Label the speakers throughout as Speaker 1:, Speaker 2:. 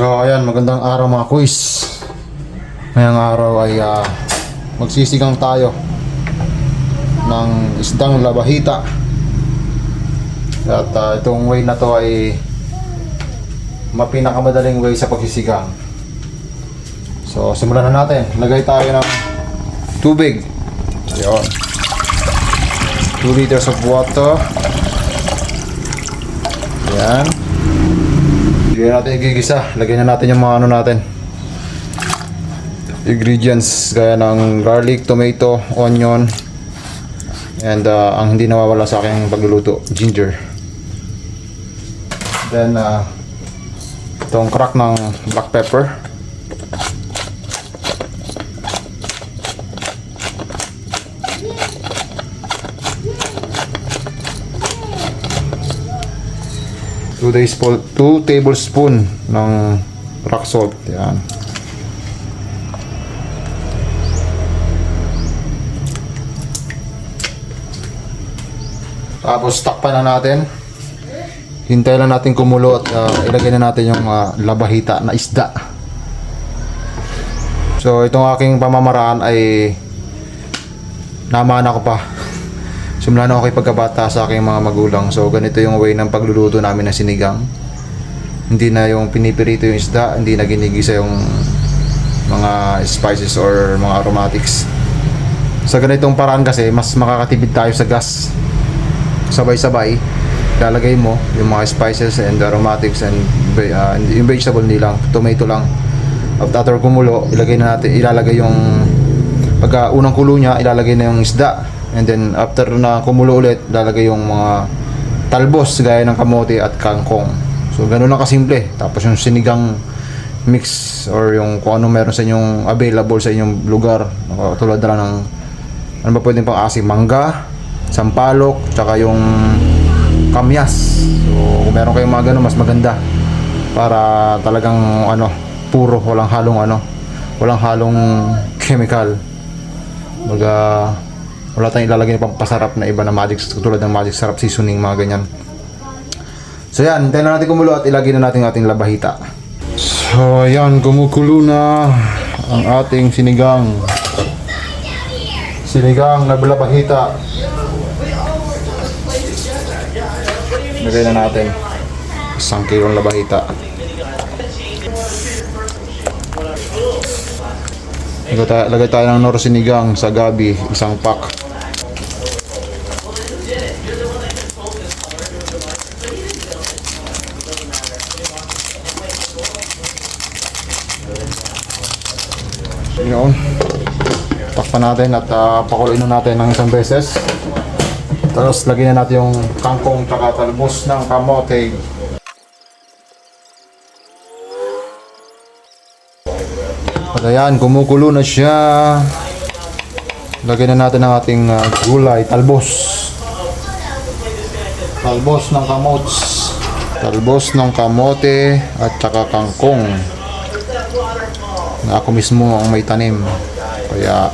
Speaker 1: So ayan, magandang araw mga kuis. Ngayong araw ay ah, magsisigang tayo ng isdang labahita. At ah, itong way na to ay mapinakamadaling way sa pagsisigang. So simulan na natin. Lagay tayo ng tubig. Ayun. 2 liters of water. Ayan. Hindi natin igigisa. Lagyan na natin yung mga ano natin. Ingredients gaya ng garlic, tomato, onion, and uh, ang hindi nawawala sa aking pagluluto, ginger. Then, uh, itong crack ng black pepper. Two, days po, two tablespoon ng rock salt. Yan. Tapos takpan na natin. Hintay lang natin kumulo at uh, ilagay na natin yung uh, labahita na isda. So itong aking pamamaraan ay namana ko pa. Simula na ako kay pagkabata sa aking mga magulang. So ganito yung way ng pagluluto namin ng sinigang. Hindi na yung pinipirito yung isda, hindi na ginigisa yung mga spices or mga aromatics. Sa ganitong paraan kasi, mas makakatipid tayo sa gas. Sabay-sabay, lalagay mo yung mga spices and aromatics and uh, yung vegetable hindi lang, tomato lang. After kumulo, ilagay na natin, ilalagay yung pagka unang kulo niya, ilalagay na yung isda. And then after na kumulo ulit, lalagay yung mga talbos gaya ng kamote at kangkong. So ganun lang kasimple. Tapos yung sinigang mix or yung kung ano meron sa inyong available sa inyong lugar. Tulad na ng ano ba pwedeng pang asim, mangga, sampalok, tsaka yung kamyas. So kung meron kayong mga ganun, mas maganda. Para talagang ano, puro, walang halong ano, walang halong chemical. Baga, wala tayong ilalagay na pampasarap na iba na magic tulad ng magic sarap seasoning mga ganyan. So yan hintayin na natin kumulo at ilagay na natin ating labahita. So yan kumukulo na ang ating sinigang. Sinigang na labahita lagay na natin isang kilong labahita Lagay tayo, lagay tayo ng noro sinigang sa gabi, isang pack. Yun. Takpan natin at uh, pakuloyin na natin ng isang beses. Tapos lagyan na natin yung kangkong tsaka talbos ng kamote. At ayan, kumukulo na siya. Lagyan na natin ang ating uh, gulay, talbos. Talbos ng kamots. Talbos ng kamote at saka kangkong. Na ako mismo ang may tanim. Kaya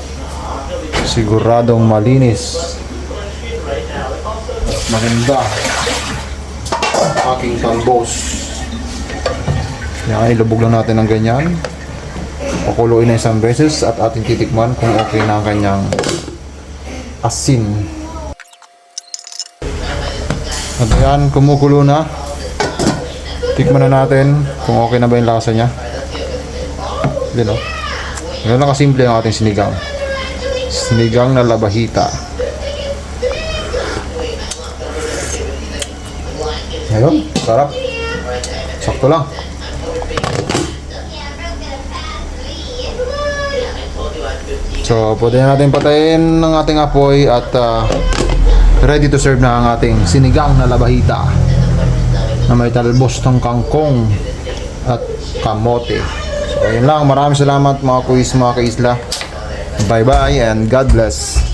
Speaker 1: siguradong malinis. Maganda. Aking talbos. Yan, ilubog lang natin ng ganyan. Pakuloyin na isang beses at ating titikman kung okay na ang kanyang asin. At ayan, kumukulo na. Tikman na natin kung okay na ba yung lasa niya. Yun o. Ganun lang kasimple ang ating sinigang. Sinigang na labahita. Ayun, sarap. Sakto lang. So, pwede na natin patayin ng ating apoy at ah, ready to serve na ang ating sinigang na labahita na may talbos ng kangkong at kamote. So, ayun lang. Maraming salamat mga kuis, mga kaisla. Bye-bye and God bless.